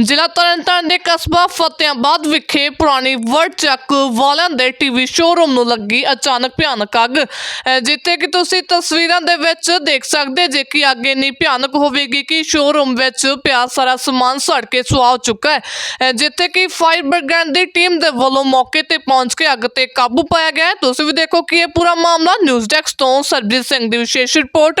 ਜ਼ਿਲ੍ਹਾ ਤਰਨਤਾਰਨ ਦੇ ਕਸਬਾ ਫਤਿਆਬਾਦ ਵਿਖੇ ਪੁਰਾਣੀ ਵਰਡ ਚੱਕ ਵਾਲਿਆਂ ਦੇ ਟੀਵੀ ਸ਼ੋਰੂਮ ਨੂੰ ਲੱਗੀ ਅਚਾਨਕ ਭਿਆਨਕ ਅੱਗ। ਜਿੱਥੇ ਕਿ ਤੁਸੀਂ ਤਸਵੀਰਾਂ ਦੇ ਵਿੱਚ ਦੇਖ ਸਕਦੇ ਜੇ ਕਿ ਅੱਗ ਇੰਨੀ ਭਿਆਨਕ ਹੋਵੇਗੀ ਕਿ ਸ਼ੋਰੂਮ ਵਿੱਚ ਪਿਆ ਸਾਰਾ ਸਮਾਨ ਸੜ ਕੇ ਸੁਆਹ ਹੋ ਚੁੱਕਾ ਹੈ। ਜਿੱਥੇ ਕਿ ਫਾਇਰ ਬ੍ਰਿਗੇਡ ਦੀ ਟੀਮ ਦੇ ਵੱਲੋਂ ਮੌਕੇ ਤੇ ਪਹੁੰਚ ਕੇ ਅੱਗ ਤੇ ਕਾਬੂ ਪਾਇਆ ਗਿਆ ਤੁਸੀਂ ਵੀ ਦੇਖੋ ਕਿ ਇਹ ਪੂਰਾ ਮਾਮਲਾ ਨਿਊਜ਼ ਡੈਸਕ ਤੋਂ ਸਰਬਜੀਤ ਸਿੰਘ ਦੀ ਵਿਸ਼ੇਸ਼ ਰਿਪੋਰਟ।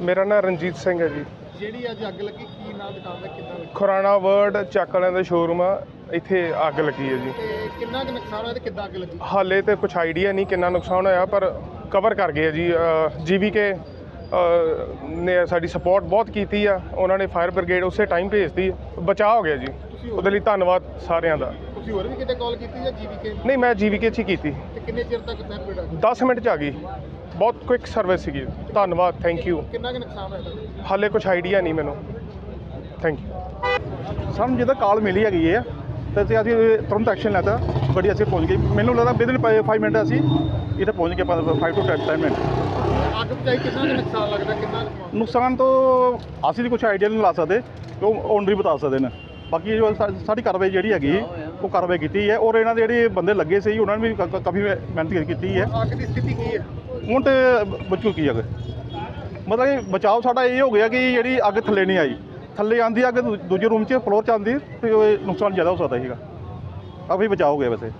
ਮੇਰਾ ਨਾਮ ਰਣਜੀਤ ਸਿੰਘ ਹੈ ਜੀ। ਜਿਹੜੀ ਅੱਜ ਅੱਗ ਲੱਗੀ ਕੀ ਨਾਮ ਦੁਕਾਨ ਦਾ ਕਿੰਨਾ ਲੱਗੀ? ਖੁਰਾਣਾ ਵਰਡ ਚੱਕ ਵਾਲਿਆਂ ਦਾ ਸ਼ੋਰੂਮ ਆ ਇੱਥੇ ਅੱਗ ਲੱਗੀ ਹੈ ਜੀ। ਤੇ ਕਿੰਨਾ ਕੁ ਨੁਕਸਾਨ ਹੋਇਆ ਤੇ ਕਿੱਦਾਂ ਅੱਗ ਲੱਗੀ? ਹਾਲੇ ਤੇ ਕੁਝ ਆਈਡੀਆ ਨਹੀਂ ਕਿੰਨਾ ਨੁਕਸਾਨ ਹੋਇਆ ਪਰ ਕਵਰ ਕਰ ਗਏ ਆ ਜੀ ਜੀਵੀਕੇ ਨੇ ਸਾਡੀ ਸਪੋਰਟ ਬਹੁਤ ਕੀਤੀ ਆ ਉਹਨਾਂ ਨੇ ਫਾਇਰ ਬ੍ਰਿਗੇਡ ਉਸੇ ਟਾਈਮ ਭੇਜਤੀ ਬਚਾਅ ਹੋ ਗਿਆ ਜੀ। ਉਹਦੇ ਲਈ ਧੰਨਵਾਦ ਸਾਰਿਆਂ ਦਾ। ਤੁਸੀਂ ਹੋਰ ਵੀ ਕਿਤੇ ਕਾਲ ਕੀਤੀ ਜਾਂ ਜੀਵੀਕੇ ਨਹੀਂ ਮੈਂ ਜੀਵੀਕੇ 'ਚ ਹੀ ਕੀਤੀ। ਤੇ ਕਿੰਨੇ ਚਿਰ ਤੱਕ ਫਾਇਰ ਬ੍ਰਿਗੇਡ 10 ਮਿੰਟ 'ਚ ਆ ਗਈ। ਬਹੁਤ ਕੁਇਕ ਸਰਵਿਸ ਸੀਗੀ। ਧੰਨਵਾਦ ਥੈਂਕ ਯੂ ਕਿੰਨਾ ਕੁ ਨੁਕਸਾਨ ਹੋਇਆ? ਹਾਲੇ ਕੁਝ ਆਈਡੀਆ ਨਹੀਂ ਮੈਨੂੰ। ਥੈਂਕ ਯੂ ਸਾਨੂੰ ਜਦੋਂ ਕਾਲ ਮਿਲੀ ਹੈਗੀ ਹੈ ਤੇ ਅਸੀਂ ਅਸੀਂ ਤੁਰੰਤ ਐਕਸ਼ਨ ਲੈਤਾ ਗੱਡੀ ਅਸੀਂ ਪਹੁੰਚ ਗਈ ਮੈਨੂੰ ਲੱਗਦਾ ਵਿਦਨ 5 ਮਿੰਟ ਅਸੀਂ ਇੱਥੇ ਪਹੁੰਚ ਗਏ 5 ਟੂ 10 ਮਿੰਟ ਅੱਗ ਬਚਾਈ ਕਿੰਨਾ ਨੁਕਸਾਨ ਲੱਗਦਾ ਕਿੰਨਾ? ਨੁਕਸਾਨ ਤੋਂ ਅਸੀਂ ਤਾਂ ਕੁਝ ਆਈਡੀਆ ਨਹੀਂ ਲਾ ਸਕਦੇ ਉਹ ਓਨਰ ਹੀ ਬਤਾ ਸਕਦੇ ਨੇ। ਬਾਕੀ ਜੋ ਸਾਡੀ ਕਾਰਵਾਈ ਜਿਹੜੀ ਹੈਗੀ ਉਹ ਕਾਰਵਾਈ ਕੀਤੀ ਹੈ ਔਰ ਇਹਨਾਂ ਦੇ ਜਿਹੜੇ ਬੰਦੇ ਲੱਗੇ ਸੀ ਉਹਨਾਂ ਨੇ ਵੀ ਕ- ਕ- ਕਾਫੀ ਮਿਹਨਤ ਕੀਤੀ ਹੈ। ਅੱਗ ਦੀ ਸਥਿਤੀ ਕੀ ਹੈ? ਹੁਣ ਤੇ ਬਚੂ ਕੀ ਹੈਗਾ ਮਤਲਬ ਕਿ ਬਚਾਓ ਸਾਡਾ ਇਹ ਹੋ ਗਿਆ ਕਿ ਜਿਹੜੀ ਅੱਗ ਥੱਲੇ ਨਹੀਂ ਆਈ। ਥੱਲੇ ਆਂਦੀ ਅੱਗ ਦੂ- ਦੂਜੇ ਰੂਮ 'ਚ ਫਲੋਰ 'ਚ ਆਂਦੀ ਤੇ ਉਹ ਨੁਕਸਾਨ ਜ਼ਿਆਦਾ ਹੋ ਸਕਦਾ ਸੀਗਾ। ਕਾਫੀ ਬਚਾਅ ਹੋ ਗਿਆ ਵੈਸੇ।